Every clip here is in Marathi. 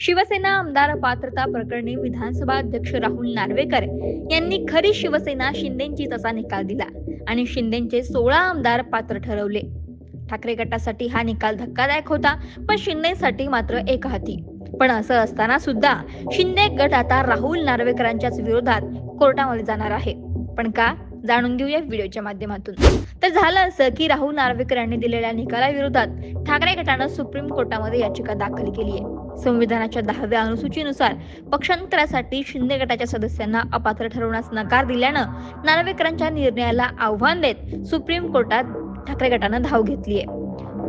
शिवसेना आमदार पात्रता प्रकरणी विधानसभा अध्यक्ष राहुल नार्वेकर यांनी खरी शिवसेना शिंदेची तसा निकाल दिला आणि शिंदेचे सोळा आमदार पात्र ठरवले. ठाकरे गटासाठी हा निकाल धक्कादायक होता पण शिंदेसाठी मात्र एक हाती. पण असं असताना सुद्धा शिंदे गट आता राहुल नार्वेकरांच्याच विरोधात कोर्टामध्ये जाणार आहे. पण का? जाणून घेऊया व्हिडिओच्या माध्यमातून. तर झालं असं की राहुल नार्वेकर यांनी दिलेल्या निकालाविरोधात ठाकरे गटानं सुप्रीम कोर्टामध्ये याचिका दाखल केली आहे. संविधानाच्या दहाव्या अनुसूचीनुसार पक्षांतरासाठी शिंदे गटाच्या सदस्यांना अपात्र ठरवण्यास नकार दिल्यानं नार्वेकरांच्या निर्णयाला आव्हान देत सुप्रीम कोर्टात ठाकरे गटानं धाव घेतली आहे.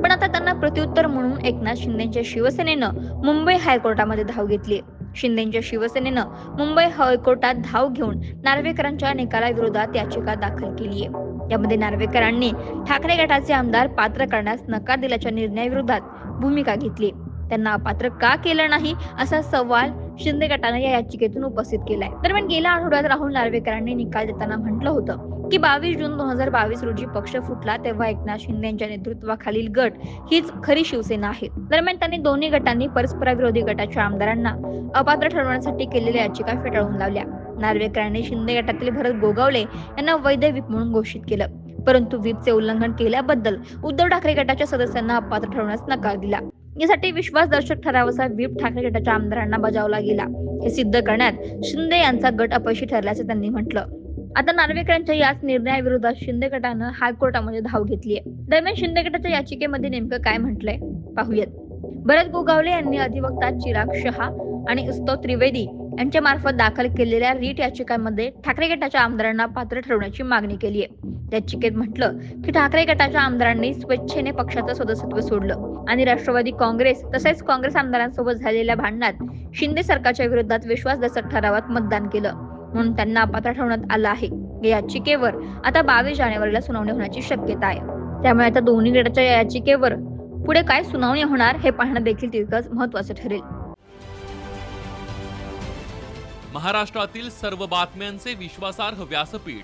पण आता त्यांना प्रत्युत्तर म्हणून एकनाथ शिंदेच्या शिवसेनेनं मुंबई हायकोर्टामध्ये धाव घेतली आहे. शिंदेच्या शिवसेनेनं मुंबई हायकोर्टात धाव घेऊन नार्वेकरांच्या निकालाविरोधात याचिका दाखल केली आहे. यामध्ये नार्वेकरांनी ठाकरे गटाचे आमदार पात्र करण्यास नकार दिल्याच्या निर्णयाविरोधात भूमिका घेतली त्यांना अपात्र का केलं नाही असा सवाल शिंदे गटानं या याचिकेतून उपस्थित केलाय. दरम्यान गेल्या आठवड्यात राहुल नार्वेकरांनी निकाल देताना म्हटलं होतं की बावीस जून दोन हजार बावीस रोजी पक्ष फुटला तेव्हा एकनाथ शिंदे यांच्या नेतृत्वाखालील गट हीच खरी शिवसेना आहे. दरम्यान त्यांनी दोन्ही गटांनी परस्पराविरोधी गटाच्या आमदारांना अपात्र ठरवण्यासाठी केलेल्या याचिका फेटाळून लावल्या. नार्वेकरांनी शिंदे गटातील भरत गोगावले यांना वैध विप म्हणून घोषित केलं. परंतु व्हीपचे उल्लंघन केल्याबद्दल उद्धव ठाकरे गटाच्या सदस्यांना अपात्र ठरवण्यास नकार दिला. यासाठी विश्वासदर्शक ठरावाचा व्हीप ठाकरे गटाच्या आमदारांना बजावला गेला. हे सिद्ध करण्यात शिंदे यांचा गट अपयशी ठरल्याचं त्यांनी म्हटलं. आता नार्वेकरांच्या याच निर्णयाविरोधात शिंदे गटानं हायकोर्टामध्ये धाव घेतली आहे दरम्यान शिंदे गटाच्या याचिकेमध्ये नेमकं काय म्हटलंय? पाहूयात. भरत गोगावले यांनी अधिवक्ता चिराग शहा आणि उस्तव त्रिवेदी यांच्या मार्फत दाखल केलेल्या रीट याचिकांमध्ये ठाकरे गटाच्या आमदारांना पात्र ठरवण्याची मागणी केली आहे याचिकेत म्हटलं की ठाकरे गटाच्या आमदारांनी स्वेच्छेने पक्षाचं सदस्यत्व सोडलं. आणि राष्ट्रवादी काँग्रेस तसेच काँग्रेस आमदारांसोबत झालेल्या भांडणात शिंदे सरकारच्या विरोधात विश्वासदर्शक ठरावात मतदान केलं. म्हणून त्यांना अपात्र ठेवण्यात आलं आहे. या याचिकेवर आता बावीस जानेवारीला सुनावणी होण्याची शक्यता आहे. त्यामुळे आता दोन्ही गटाच्या या याचिकेवर पुढे काय सुनावणी होणार हे पाहणं देखील तितकंच महत्वाचं ठरेल. महाराष्ट्रातील सर्व बातम्यांचे विश्वासार्ह व्यासपीठ